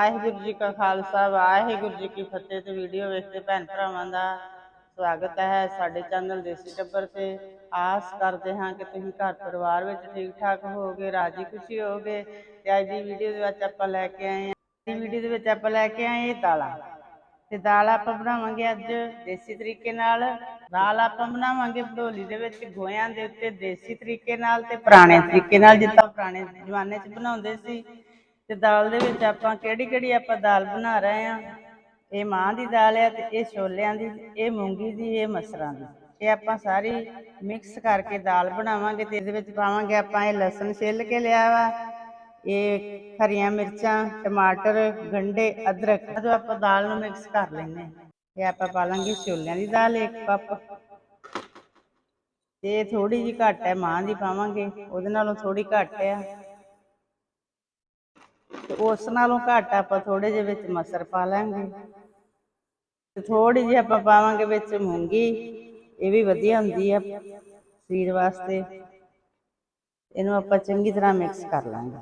ਵਾਹਿਗੁਰੂ ਜੀ ਕਾ ਖਾਲਸਾ, ਵਾਹਿਗੁਰੂ ਜੀ ਕੀ ਫਤਿਹ ਤੇ ਵੀਡੀਓ ਵੇਖਦੇ ਭੈਣ ਭਰਾਵਾਂ ਦਾ ਸਵਾਗਤ ਹੈ ਸਾਡੇ ਚੈਨਲ ਦੇਸੀ ਟੱਬਰ ਤੇ। ਆਸ ਕਰਦੇ ਹਾਂ ਕਿ ਤੁਸੀਂ ਘਰ ਪਰਿਵਾਰ ਵਿੱਚ ਠੀਕ ਠਾਕ ਹੋਗੇ ਰਾਜੀ ਖੁਸ਼ੀ ਹੋਵੋਗੇ ਤੇ ਅੱਜ ਦੀ ਵੀਡੀਓ ਦੇ ਵਿੱਚ ਆਪਾਂ ਲੈ ਕੇ ਆਏ ਹਾਂ ਦੀ ਵੀਡੀਓ ਦੇ ਵਿੱਚ ਆਪਾਂ ਲੈ ਕੇ ਆਏ ਇਹ ਦਾਲਾਂ। ਤੇ ਦਾਲ ਆਪਾਂ ਬਣਾਵਾਂਗੇ ਅੱਜ ਦੇਸੀ ਤਰੀਕੇ ਨਾਲ। ਦਾਲ ਆਪਾਂ ਬਣਾਵਾਂਗੇ ਭੜੋਲੀ ਦੇ ਵਿੱਚ ਗੋਇਆਂ ਦੇ ਉੱਤੇ ਦੇਸੀ ਤਰੀਕੇ ਨਾਲ ਤੇ ਪੁਰਾਣੇ ਤਰੀਕੇ ਨਾਲ, ਜਿੱਦਾਂ ਪੁਰਾਣੇ ਜ਼ਮਾਨੇ 'ਚ ਬਣਾਉਂਦੇ ਸੀ। ਤੇ ਦਾਲ ਦੇ ਵਿੱਚ ਆਪਾਂ ਕਿਹੜੀ ਕਿਹੜੀ ਆਪਾਂ ਦਾਲ ਬਣਾ ਰਹੇ ਆ ਇਹ ਮਾਂ ਦੀ ਦਾਲ ਹੈ ਤੇ ਇਹ ਛੋਲਿਆਂ ਦੀ, ਇਹ ਮੂੰਗੀ ਦੀ, ਇਹ ਮਸਰਾਂ ਦੀ। ਇਹ ਆਪਾਂ ਸਾਰੀ ਮਿਕਸ ਕਰਕੇ ਦਾਲ ਬਣਾਵਾਂਗੇ ਤੇ ਇਹਦੇ ਵਿੱਚ ਪਾਵਾਂਗੇ ਆਪਾਂ ਇਹ ਲਸਣ ਛਿੱਲ ਕੇ ਲਿਆ ਵਾ, ਇਹ ਹਰੀਆਂ ਮਿਰਚਾਂ, ਟਮਾਟਰ ਗੰਡੇ ਅਦਰਕ ਜਦੋਂ ਆਪਾਂ ਦਾਲ ਨੂੰ ਮਿਕਸ ਕਰ ਲੈਂਦੇ ਹਾਂ। ਇਹ ਆਪਾਂ ਪਾ ਲਾਂਗੇ ਛੋਲਿਆਂ ਦੀ ਦਾਲ ਇੱਕ ਕੱਪ। ਤੇ ਥੋੜੀ ਜੀ ਘੱਟ ਹੈ, ਮਾਂ ਦੀ ਪਾਵਾਂਗੇ, ਉਹਦੇ ਨਾਲੋਂ ਥੋੜੀ ਘੱਟ ਆ। ਤੇ ਉਸ ਨਾਲੋਂ ਘੱਟ ਆਪਾਂ ਥੋੜੇ ਜਿਹੇ ਵਿੱਚ ਮਸਰ ਪਾ ਲਾਂਗੇ। ਤੇ ਥੋੜੀ ਜਿਹੀ ਆਪਾਂ ਪਾਵਾਂਗੇ ਵਿੱਚ ਮੂੰਗੀ, ਇਹ ਵੀ ਵਧੀਆ ਹੁੰਦੀ ਆ ਸਰੀਰ ਵਾਸਤੇ। ਇਹਨੂੰ ਆਪਾਂ ਚੰਗੀ ਤਰ੍ਹਾਂ ਮਿਕਸ ਕਰ ਲਾਂਗੇ।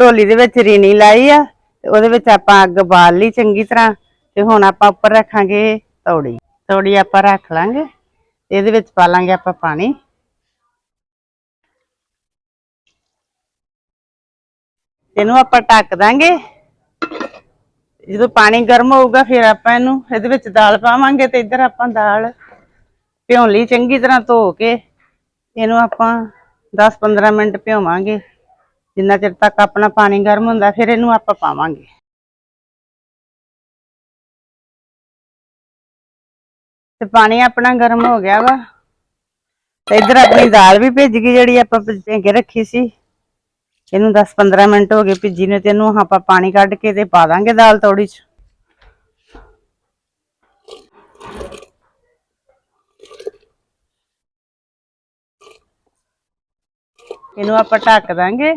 ਢੋਲੀ ਦੇ ਵਿੱਚ ਰੀਣੀ ਲਾਈ ਆ, ਤੇ ਉਹਦੇ ਵਿੱਚ ਆਪਾਂ ਅੱਗ ਬਾਲ ਲਈ ਚੰਗੀ ਤਰ੍ਹਾਂ, ਤੇ ਹੁਣ ਆਪਾਂ ਉੱਪਰ ਰੱਖਾਂਗੇ ਤੌੜੀ। ਥੋੜੀ ਆਪਾਂ ਰੱਖ ਲਾਂਗੇ। ਇਹਦੇ ਵਿੱਚ ਪਾ ਲਾਂਗੇ ਆਪਾਂ ਪਾਣੀ। ਇਹਨੂੰ ਆਪਾਂ ਢੱਕ ਦਾਂਗੇ। ਜਦੋਂ ਪਾਣੀ ਗਰਮ ਹੋਊਗਾ ਫਿਰ ਆਪਾਂ ਇਹਨੂੰ ਇਹਦੇ ਵਿੱਚ ਦਾਲ ਪਾਵਾਂਗੇ ਤੇ ਇੱਧਰ ਆਪਾਂ ਦਾਲ ਭਿਉਂ ਲਈ ਚੰਗੀ ਤਰ੍ਹਾਂ ਧੋ ਕੇ। ਇਹਨੂੰ ਆਪਾਂ 10-15 ਮਿੰਟ ਭਿਓਵਾਂਗੇ ਜਿੰਨਾ ਚਿਰ ਤੱਕ ਆਪਣਾ ਪਾਣੀ ਗਰਮ ਹੁੰਦਾ ਫਿਰ ਇਹਨੂੰ ਆਪਾਂ ਪਾਵਾਂਗੇ। ਤੇ ਪਾਣੀ ਆਪਣਾ ਗਰਮ ਹੋ ਗਿਆ ਵਾ। ਤੇ ਇੱਧਰ ਆਪਣੀ ਦਾਲ ਵੀ ਭਿੱਜ ਗਈ ਜਿਹੜੀ ਆਪਾਂ ਭਿੱਜ ਕੇ ਰੱਖੀ ਸੀ। ਇਹਨੂੰ 10-15 ਮਿੰਟ ਹੋ ਗਏ ਭਿੱਜੀ ਨੇ ਤੇ ਇਹਨੂੰ ਆਪਾਂ ਪਾਣੀ ਕੱਢ ਕੇ ਤੇ ਪਾ ਦਾਂਗੇ ਦਾਲ ਥੋੜੀ ਚ। ਇਹਨੂੰ ਆਪਾਂ ਢੱਕ ਦਾਂਗੇ।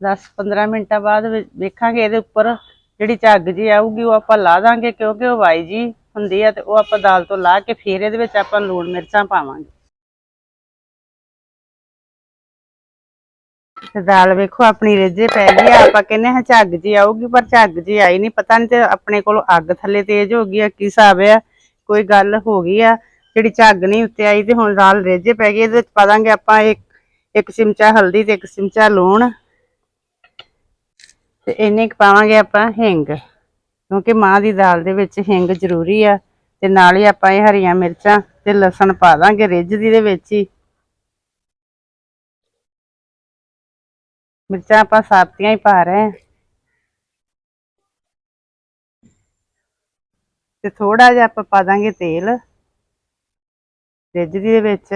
10-15 ਮਿੰਟਾਂ ਬਾਅਦ ਵੇਖਾਂਗੇ ਇਹਦੇ ਉੱਪਰ ਜਿਹੜੀ ਝੱਗ ਜੀ ਆਊਗੀ ਉਹ ਆਪਾਂ ਲਾ ਦਾਂਗੇ ਕਿਉਂਕਿ ਉਹ ਵਾਈ ਜੀ ਹੁੰਦੀ ਆ ਤੇ ਉਹ ਆਪਾਂ ਦਾਲ ਤੋਂ ਲਾ ਕੇ ਫਿਰ ਇਹਦੇ ਵਿੱਚ ਆਪਾਂ ਲੂਣ ਮਿਰਚਾਂ ਪਾਵਾਂਗੇ। ਤੇ ਦਾਲ ਵੇਖੋ ਆਪਣੀ ਰਿੱਝੇ ਪੈ ਗਈ ਆ, ਆਪਾਂ ਕਹਿੰਦੇ ਹਾਂ ਝੱਗ ਜੀ ਆਊਗੀ, ਪਰ ਝੱਗ ਜੀ ਆਈ ਨਹੀਂ, ਪਤਾ ਨਹੀਂ ਤੇ ਆਪਣੇ ਕੋਲ ਅੱਗ ਥੱਲੇ ਤੇਜ਼ ਹੋ ਗਈ ਆ, ਕੀ ਹਿਸਾਬ ਆ, ਕੋਈ ਗੱਲ ਹੋ ਗਈ ਆ, ਜਿਹੜੀ ਝੱਗ ਨਹੀਂ ਉੱਤੇ ਆਈ ਤੇ ਹੁਣ ਦਾਲ ਰਿੱਝੇ ਪੈ ਗਈ, ਇਹਦੇ ਵਿੱਚ ਪਾ ਦਾਂਗੇ ਆਪਾਂ ਇੱਕ ਇੱਕ ਚਮਚਾ ਹਲਦੀ ਤੇ ਇੱਕ ਚਮਚਾ ਲੂਣ, ਤੇ ਇੰਨੇ ਕੁ ਪਾਵਾਂਗੇ ਆਪਾਂ ਹਿੰਗ। ਕਿਉਂਕਿ ਮਾਂ ਦੀ ਦਾਲ ਦੇ ਵਿੱਚ ਹਿੰਗ ਜ਼ਰੂਰੀ ਆ ਤੇ ਨਾਲ ਹੀ ਆਪਾਂ ਇਹ ਹਰੀਆਂ ਮਿਰਚਾਂ ਤੇ ਲਸਣ ਪਾ ਦਾਂਗੇ ਰਿੱਝਦੀ ਦੇ ਵਿੱਚ ਹੀ। ਮਿਰਚਾਂ ਆਪਾਂ ਸਾਬਤੀਆਂ ਹੀ ਪਾ ਰਹੇ ਹਾਂ। ਤੇ ਥੋੜਾ ਜਿਹਾ ਆਪਾਂ ਪਾ ਦਾਂਗੇ ਤੇਲ ਰਿੱਝਦੀ ਦੇ ਵਿੱਚ।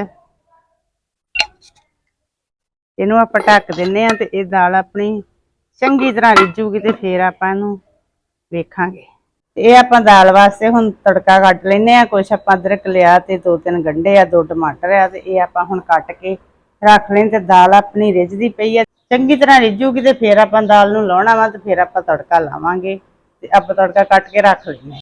ਇਹਨੂੰ ਆਪਾਂ ਢੱਕ ਦਿੰਨੇ ਆ ਤੇ ਇਹ ਦਾਲ ਆਪਣੀ ਚੰਗੀ ਤਰ੍ਹਾਂ ਰਿੱਝੂਗੀ ਤੇ ਫੇਰ ਆਪਾਂ ਇਹਨੂੰ ਵੇਖਾਂਗੇ। ਤੇ ਇਹ ਆਪਾਂ ਦਾਲ ਵਾਸਤੇ ਹੁਣ ਤੜਕਾ ਕੱਟ ਲੈਨੇ ਆ ਕੁਛ ਆਪਾਂ ਅਦਰਕ ਲਿਆ ਤੇ ਦੋ ਤਿੰਨ ਗੰਢੇ ਆ, ਦੋ ਟਮਾਟਰ ਆ ਤੇ ਇਹ ਆਪਾਂ ਹੁਣ ਕੱਟ ਕੇ ਰੱਖ ਲੈਣ ਤੇ ਦਾਲ ਆਪਣੀ ਰਿੱਝਦੀ ਪਈ ਆ। ਚੰਗੀ ਤਰ੍ਹਾਂ ਰਿੱਝੂਗੀ ਤੇ ਫੇਰ ਆਪਾਂ ਦਾਲ ਨੂੰ ਲਾਉਣਾ ਵਾ ਤੇ ਫੇਰ ਆਪਾਂ ਤੜਕਾ ਲਾਵਾਂਗੇ ਤੇ ਆਪਾਂ ਤੜਕਾ ਕੱਟ ਕੇ ਰੱਖ ਲੈਨੇ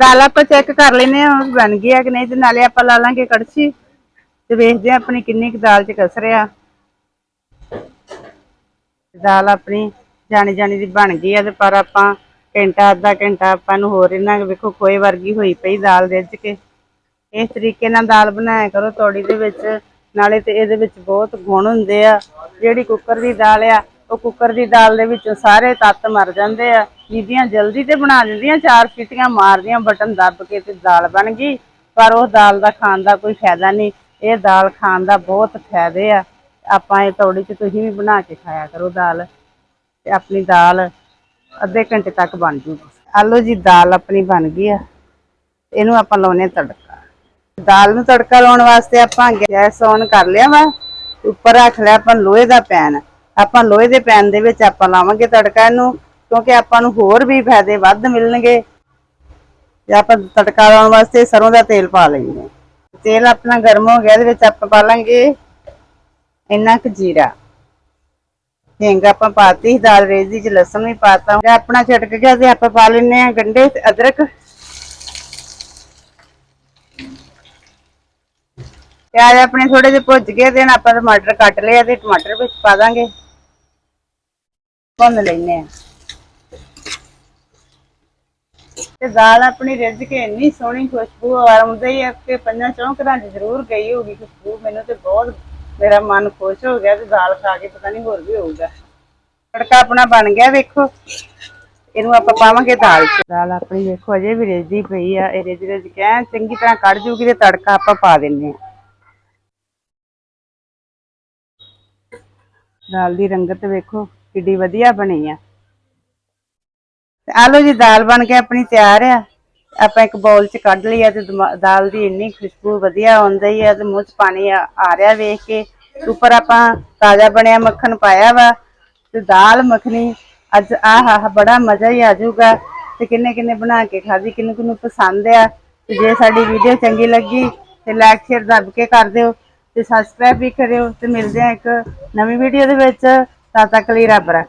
ਦਾਲ ਆਪਾਂ ਚੈੱਕ ਕਰ ਲੈਨੇ ਆ ਬਣ ਗਈ ਆ ਕਿ ਨਹੀਂ ਤੇ ਨਾਲੇ ਆਪਾਂ ਲਾ ਲਾਂਗੇ ਕੜਛੀ ਤੇ ਵੇਖਦੇ ਆ ਆਪਣੀ ਕਿੰਨੀ ਕੁ ਦਾਲ ਚ ਕਸ ਰਿਆ ਦਾਲ ਆਪਣੀ ਜਾਣੀ ਜਾਣੀ ਦੀ ਬਣ ਗਈ ਆ ਤੇ ਪਰ ਆਪਾਂ ਘੰਟਾ, ਅੱਧਾ ਘੰਟਾ ਆਪਾਂ ਨੂੰ ਹੋਰ ਇਹਨਾਂ ਵੇਖੋ ਖੋਏ ਵਰਗੀ ਹੋਈ ਪਈ ਦਾਲ ਰਿੱਝ ਕੇ ਇਸ ਤਰੀਕੇ ਨਾਲ ਦਾਲ ਬਣਾਇਆ ਕਰੋ ਤੋੜੀ ਦੇ ਵਿੱਚ, ਨਾਲੇ ਤੇ ਇਹਦੇ ਵਿੱਚ ਬਹੁਤ ਗੁਣ ਹੁੰਦੇ ਆ। ਜਿਹੜੀ ਕੁੱਕਰ ਦੀ ਦਾਲ ਆ, ਉਹ ਕੁੱਕਰ ਦੀ ਦਾਲ ਦੇ ਵਿੱਚੋਂ ਸਾਰੇ ਤੱਤ ਮਰ ਜਾਂਦੇ ਆ। ਬੀਬੀਆਂ ਜਲਦੀ ਤੇ ਬਣਾ ਦਿੰਦੀਆਂ, ਚਾਰ ਸੀਟੀਆਂ ਮਾਰਦੀਆਂ, ਬਟਨ ਦੱਬ ਕੇ ਤੇ ਦਾਲ ਬਣ ਗਈ, ਪਰ ਉਹ ਦਾਲ ਦਾ ਖਾਣ ਦਾ ਕੋਈ ਫਾਇਦਾ ਨਹੀਂ। ਇਹ ਦਾਲ ਖਾਣ ਦਾ ਬਹੁਤ ਫਾਇਦੇ ਆ। ਆਪਾਂ ਇਹ ਤੌੜੀ 'ਚ ਤੁਸੀਂ ਵੀ ਬਣਾ ਕੇ ਖਾਇਆ ਕਰੋ ਦਾਲ, ਤੇ ਆਪਣੀ ਦਾਲ ਅੱਧੇ ਘੰਟੇ ਤੱਕ ਬਣ ਜੂਗੀ। ਆਲੋ ਜੀ ਦਾਲ ਆਪਣੀ ਬਣ ਗਈ ਆ, ਇਹਨੂੰ ਆਪਾਂ ਲਾਉਨੇ ਤੜਕਾ। ਦਾਲ ਨੂੰ ਤੜਕਾ ਲਾਉਣ ਵਾਸਤੇ ਆਪਾਂ ਗੈਸ ਔਨ ਕਰ ਲਿਆ ਵਾ, ਉੱਪਰ ਰੱਖ ਲਿਆ ਆਪਾਂ ਲੋਹੇ ਦਾ ਪੈਨ। ਆਪਾਂ ਲੋਹੇ ਦੇ ਪੈਨ ਦੇ ਵਿੱਚ ਆਪਾਂ ਲਾਵਾਂਗੇ ਤੜਕਾ ਇਹਨੂੰ ਕਿਉਂਕਿ ਆਪਾਂ ਨੂੰ ਹੋਰ ਵੀ ਫਾਇਦੇ ਵੱਧ ਮਿਲਣਗੇ। ਤੇ ਆਪਾਂ ਤੜਕਾ ਲਾਉਣ ਵਾਸਤੇ ਸਰੋਂ ਦਾ ਤੇਲ ਪਾ ਲੈਂਦੇ ਹਾਂ ਤੇਲ ਆਪਣਾ ਗਰਮ ਹੋ ਗਿਆ, ਇਹਦੇ ਵਿੱਚ ਆਪਾਂ ਪਾ ਲਾਂਗੇ ਇੰਨਾ ਕੁ ਜੀਰਾ। ਹਿੰਗ ਆਪਾਂ ਪਾਤੀ, ਦਾਲ ਰੇਜ਼ੀ ਚ ਲਸਣ ਵੀ ਪਾਤਾ। ਜੇ ਆਪਣਾ ਛਿੜਕ ਗਿਆ ਤੇ ਆਪਾਂ ਪਾ ਲੈਨੇ ਆ ਗੰਡੇ ਤੇ ਅਦਰਕ। ਪਿਆਜ਼ ਆਪਣੇ ਥੋੜੇ ਜਿਹੇ ਭੁੱਜ ਗਏ, ਤੇ ਹੁਣ ਆਪਾਂ ਟਮਾਟਰ ਕੱਟ ਲਿਆ ਤੇ ਟਮਾਟਰ ਵਿੱਚ ਪਾ ਦਾਂਗੇ। ਭੁੰਨ ਲੈਨੇ ਆ ਤੇ ਦਾਲ ਆਪਣੀ ਰਿੱਝ ਕੇ ਇੰਨੀ ਸੋਹਣੀ ਖੁਸ਼ਬੂ ਆਉਂਦੀ ਹੈ ਕਿ ਪੰਜਾਂ ਚੌਂ ਘਰਾਂ 'ਚ ਜ਼ਰੂਰ ਗਈ ਹੋਗੀ ਖੁਸ਼ਬੂ, ਮੈਨੂੰ ਤੇ ਬਹੁਤ ਮੇਰਾ ਮਨ ਖੁਸ਼ ਹੋ ਗਿਆ ਤੇ ਦਾਲ ਖਾ ਕੇ ਪਤਾ ਨਹੀਂ ਹੋਰ ਵੀ ਹੋਊਗਾ। ਤੜਕਾ ਆਪਣਾ ਬਣ ਗਿਆ ਵੇਖੋ, ਇਹਨੂੰ ਆਪਾਂ ਪਾਵਾਂਗੇ ਦਾਲ 'ਚ। ਦਾਲ ਆਪਣੀ ਵੇਖੋ ਅਜੇ ਵੀ ਰਿੱਝਦੀ ਪਈ ਆ, ਇਹ ਰਿੱਝ ਰਿੱਝ ਕੇ ਐਨ ਚੰਗੀ ਤਰ੍ਹਾਂ ਕੱਢ ਜੂਗੀ ਤੇ ਤੜਕਾ ਆਪਾਂ ਪਾ ਦਿੰਨੇ ਆ ਦਾਲ ਦੀ ਰੰਗਤ ਵੇਖੋ, ਕਿੱਡੀ ਵਧੀਆ ਬਣੀ ਆ। ਤੇ ਆ ਲਓ ਜੀ, ਦਾਲ ਬਣ ਕੇ ਆਪਣੀ ਤਿਆਰ ਆ। ਆਪਾਂ ਇੱਕ ਬਾਉਲ ਚ ਕੱਢ ਲਈ ਆ ਤੇ ਦਾਲ ਦੀ ਇੰਨੀ ਖੁਸ਼ਬੂ ਵਧੀਆ ਆਉਂਦੀ ਆ ਤੇ ਮੂੰਹ ਚ ਪਾਣੀ ਆ ਰਿਹਾ ਵੇਖ ਕੇ। ਉੱਪਰ ਆਪਾਂ ਤਾਜ਼ਾ ਬਣਿਆ ਮੱਖਣ ਪਾਇਆ ਵਾ ਤੇ ਦਾਲ ਮੱਖਣੀ ਅੱਜ ਆਹ ਹਾ ਬੜਾ ਮਜ਼ਾ ਹੀ ਆ ਜਾਊਗਾ। ਤੇ ਕਿੰਨੇ ਕਿੰਨੇ ਬਣਾ ਕੇ ਖਾਧੀ, ਕਿੰਨੂੰ ਕਿੰਨੂੰ ਪਸੰਦ ਆ। ਤੇ ਜੇ ਸਾਡੀ ਵੀਡੀਓ ਚੰਗੀ ਲੱਗੀ ਤੇ ਲਾਈਕ ਸ਼ੇਅਰ ਦੱਬ ਕੇ ਕਰ ਦਿਓ ਤੇ ਸਬਸਕ੍ਰਾਈਬ ਵੀ ਕਰਿਓ ਤੇ ਮਿਲਦੇ ਆ ਇੱਕ ਨਵੀਂ ਵੀਡੀਓ ਦੇ ਵਿੱਚ। ਤਦ ਤੱਕ ਲਈ ਰੱਬ ਰੱਖ।